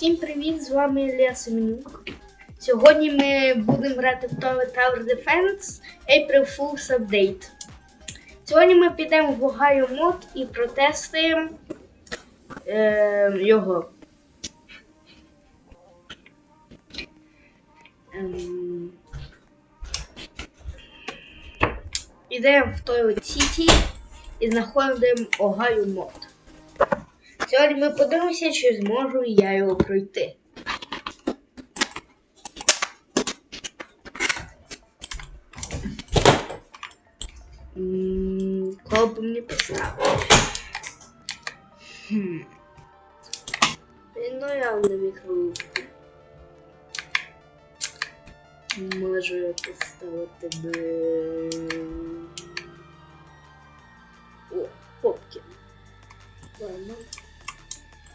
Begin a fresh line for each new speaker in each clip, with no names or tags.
Всім привіт! З вами Ілля Семенюк. Сьогодні ми будемо грати в Tower Defense April Fool's Update. Сьогодні ми підемо в Ohio мод і протестуємо е, його. Ем, Підемо в Toilet City і знаходимо Ohio мод. Сьогодні ми подивимося, чи зможу я його пройти. Кого б мені поставити? Хм. Ну, я на мікролупку. Може поставити би. О, Попкін. Ладно.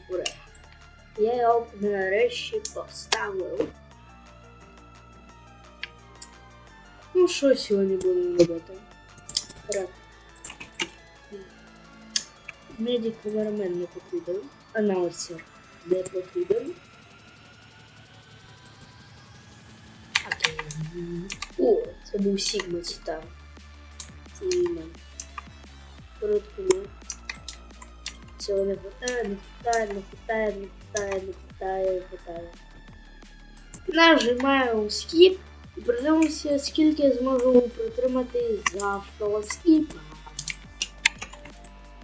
Ура. Я його нарешті поставив. Ну, що сьогодні будемо робити? Вперед. Медик камерамен не потрібен. Анаунсер не потрібен. О, це був Сігма Титан. Коротко, ну. Цього не хватає, не хватає, не хватає, не хватає, не хватає, не хватає. Нажимаю skip і подивимося, скільки я зможу протримати з автого скіпа.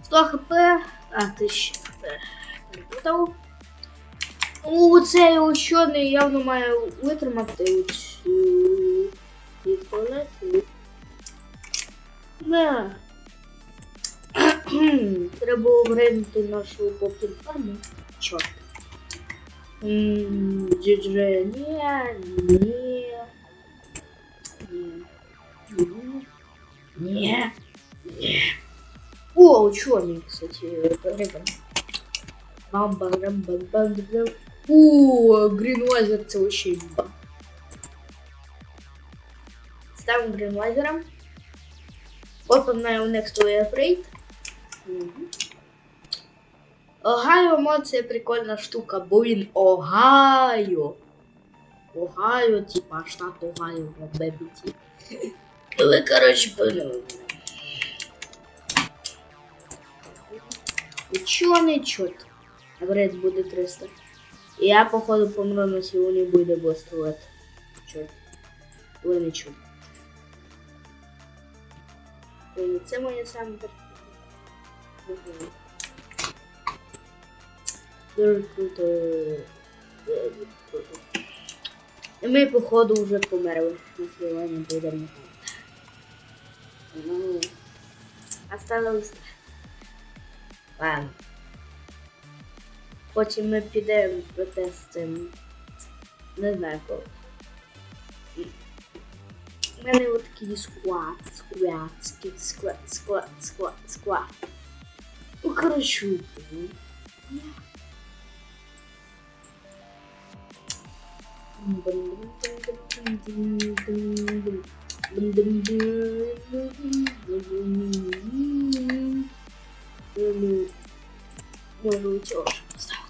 100 хп, а 1000 хп. Перепутав. У цей учений явно має витримати цю від туалету. Хм, треба обринути нашу попкін-фарму. Чорт. Ммм, джидже, ні, ні. Ні. Ні. Ні. О, ученый, кстати, рыбан. Бамба, рамба, бамба, бамба. О, Гринвайзер, это вообще имба. Ставим Гринвайзером. Вот он, наверное, next to afraid. Огайо мод це прикольна штука, бо він Огайо. Огайо, типа штат Огайо в Бебіті. Ви, коротше, поняли. Учений чорт. Апгрейд буде 300. І я, походу, помру на сьогодні буде бастувати. Чорт. Ви не чули. Це моє саме перше. Дуже круто. І ми, походу, вже померли. На сьогодні будемо. Ну, осталось. Ладно. Потім ми підемо протестимо. Не знаю кого. У мене от такий склад, склад, склад, склад, склад, склад, Ну, укорочу. Может быть, очень поставил.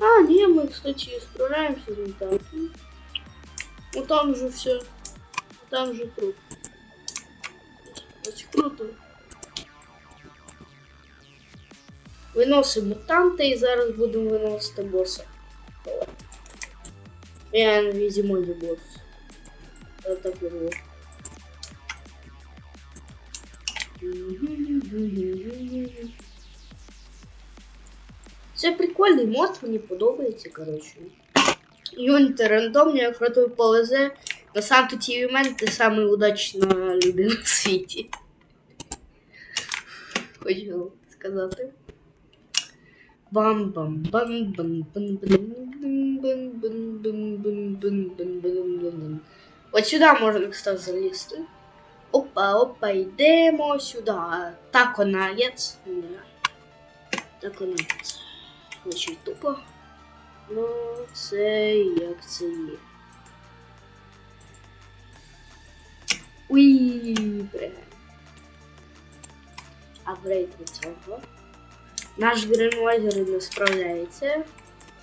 А, не, мы, кстати, справляемся с результатом. Ну там же все. Там же труп. Круто. Виносимо мутанта і зараз будемо виносити боса. Я не візьму не босс. Я так беру. Це прикольний мод, мені подобається, коротше. Юніти рандомні, якщо тобі повезе, на сам ті мен ти самий удачна людина в світі. Хочу сказати. бам бам бам бам бам бам бам бам бам бам бам бам бам бам бам От сюди можна, кстати, залізти. Опа, опа, йдемо сюди. Так онаєць. Так онаєць. Очень тупо. Ну, це як це є. Уй, бля. Апгрейд від цього. Наш гринвайзер не справляється.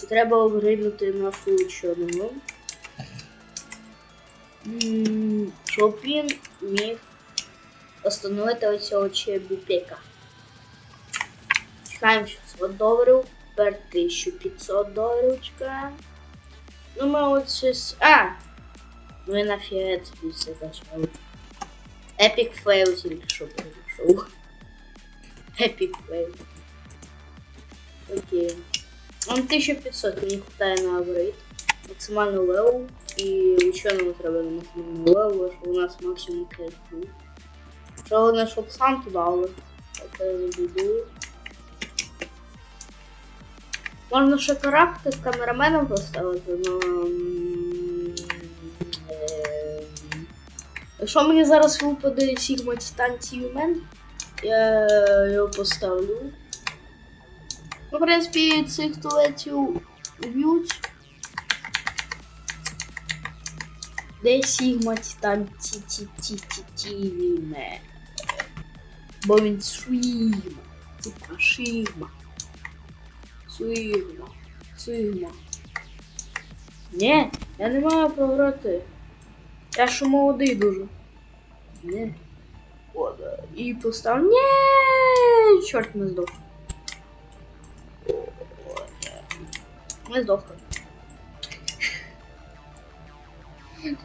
Треба обгринути нашу чорну. Щоб він міг остановити оцього чебупека. Чекаємо 600 доларів, тепер 1500 доларів чекаємо. Ну ми от щось... А! Ми на фіат все почали. Епік фейл тільки що прийшов. Епік фейл. Окей. Он 1500, мені хватає на апгрейд. Максимальний левел. І ученому треба на максимальний левел, що у нас максимум 5 був. Що головне, щоб сам туди, але це я не буду. Можна ще каракти з камераменом поставити, но... м, е, Якщо мені зараз випаде Sigma Titan T-Man, я його поставлю. Ну, в принципі, цих туалетів б'ють. Де Sigma Titan T-T-T-T-T-Man? Бо він Sigma. Типа Sigma. Sigma. Sigma. Ні, я не маю програти. Я ж молодий дуже. Не. І постав. Ні, чорт не здох. Не.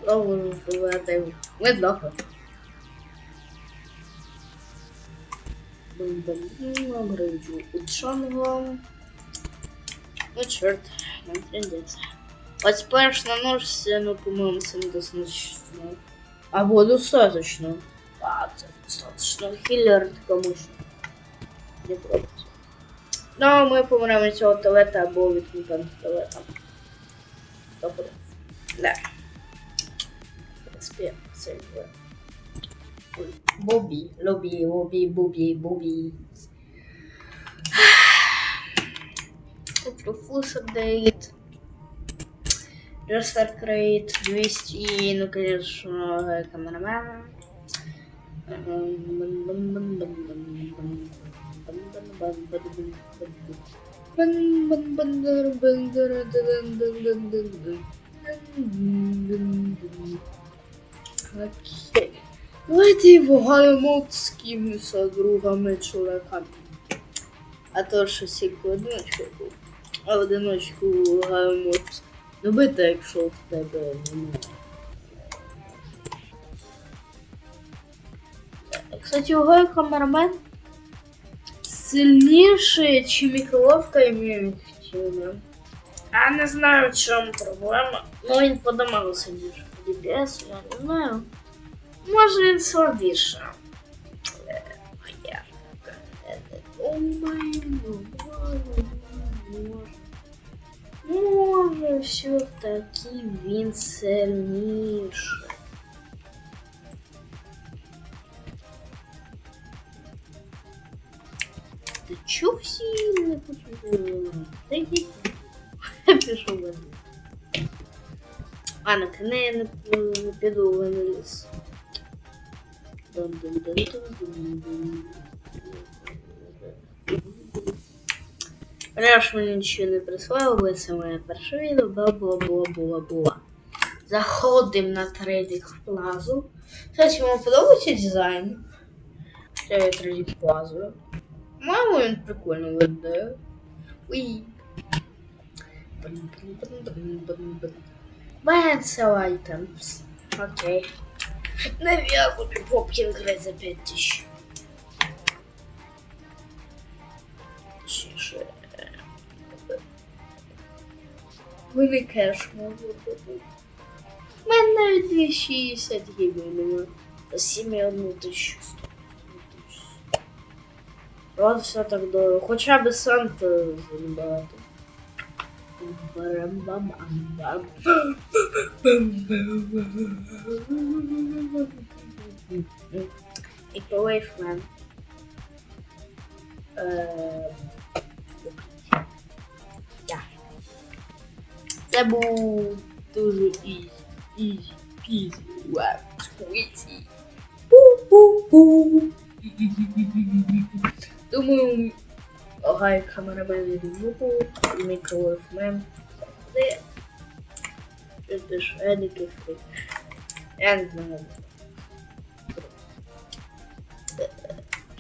Що можу сказати? Ми здохли. Бум-бум, ограничу ученого. Ну, чорт, нам трендеться. Ось перш на ножці, ну, по-моєму, це недостаточно. Або достаточно. Достаточно. Хіллер комусь. Не проти. Ну, ми помремо від цього туалета або від туалета. Добре. Да. В принципі, йде. Бобі, лобі, бобі, бобі, бобі. Куплю флеш апдейт. Restart Crate 200 и, ну, конечно, камерамена. Окей. Давайте його галимот скинемося другими чоловіками. А то щось як в одиночку. А одиночку галимот Любити, якщо в тебе немає. Кстати, його камерамен сильніший, чи мікровка імеють тіло. Я не знаю, в чому проблема. Ну він по дамагу сильніше. DPS, я не знаю. Може він слабіше. Може, все-таки він сильніше. Чо всі не почули? Та йдіть. Пішов в А, на коне я не, піду в ліс. Мені нічого не прислав, бо це моє перше відео, бла бла бла бла бла. Заходимо на трейдинг плазу. Кстати, вам подобається дизайн? Трейдинг плазу. Мамо, він прикольно виглядає. Уй. Cancel items. Окей. Наверное, буду попкин играть за 5000. Точніше. Вони кеш можуть. У мене навіть 260 гривень немає. Та 7 тисячу. От все так дорого. Хоча б Санта забагато. Барам-бам-бам-бам. І Wavefman. Е, Я. Це був дуже ізі, ізі, пізі, вау, сквізі. Пу-пу-пу. I'm kamu na ba yung mo po micro man de ito si Eddie Kiffin and mga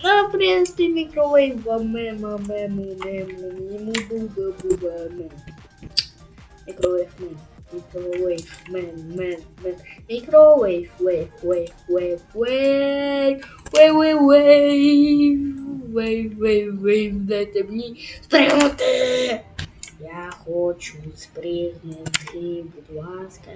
na priest ni micro wolf man mama mo man micro man Microwave, man, man, man. Microwave, wave, wave, wave, wave, wave, wave, wave. Вейв, вей, вей, дайте мені спригнути. Я хочу спригнути, будь ласка.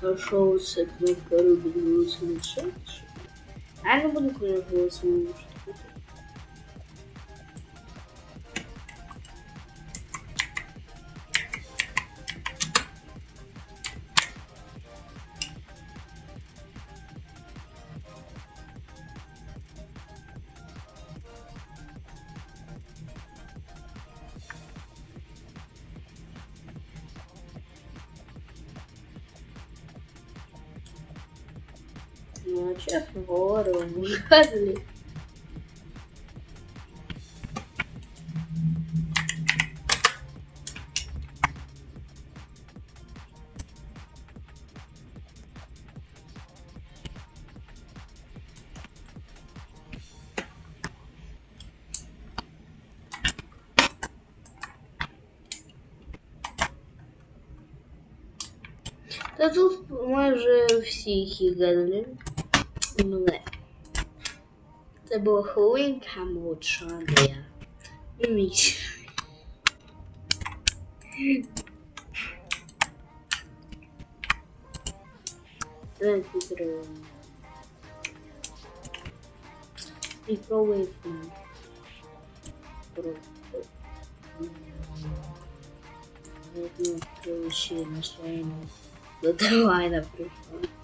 Прошел с одной порубили голосом чат. А ну буду голосом лучше. Ну, че, воры умерли. Да тут майже всі їх гадали. mle. Це було Хоуін Камел Чандрія. Міч. Microwave Let me show you the line of the phone.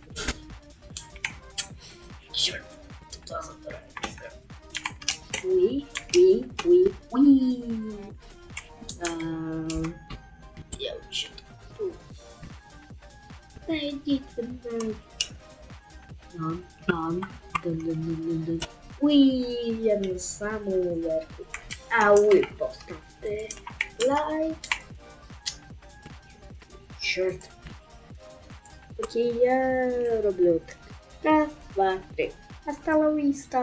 we, we, we, we. Um, yeah, we should. I did the bird. Nom, nom, dun, dun, dun, dun, dun. We and Samu were. I will post up the live. Чёрт. That's я роблю Hasta la vista!